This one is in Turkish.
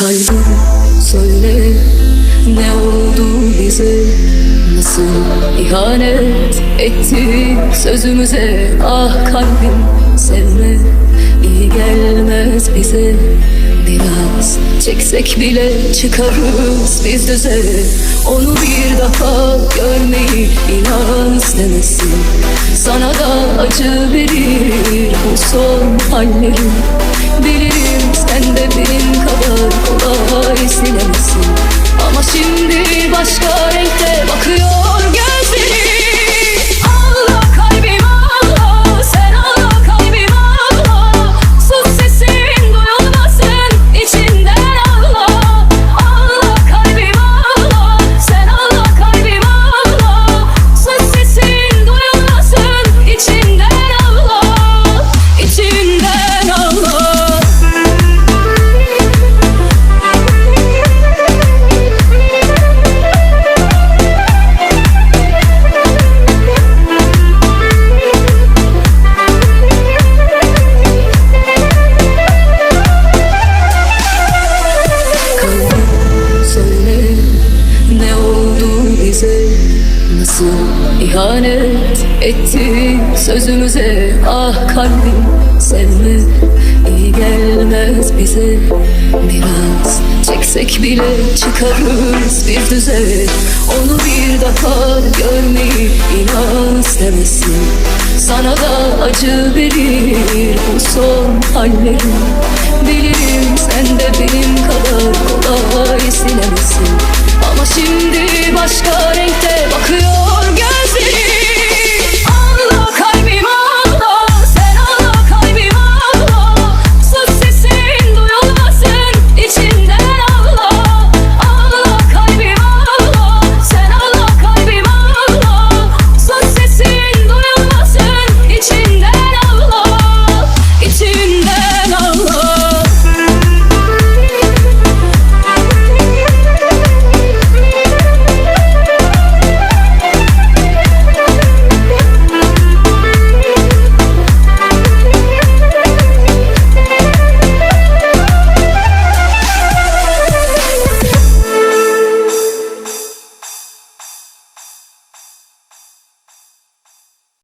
Kalbim. Söyle ne oldu bize? Nasıl ihanet etti sözümüze? Ah kalbim sevme iyi gelmez bize. Biraz çeksek bile çıkarız biz düze. Onu bir daha görmeyi inan istemesin Sana da acı verir bu son hallerim. Bilirim aşk öyle bize Nasıl ihanet etti sözümüze? Ah kalbim sevme iyi gelmez bize. Biraz çeksek bile çıkarırız bir düze. Onu bir daha görmeyi inan istemesin. Sana da acı verir bu son hallerim বস করে।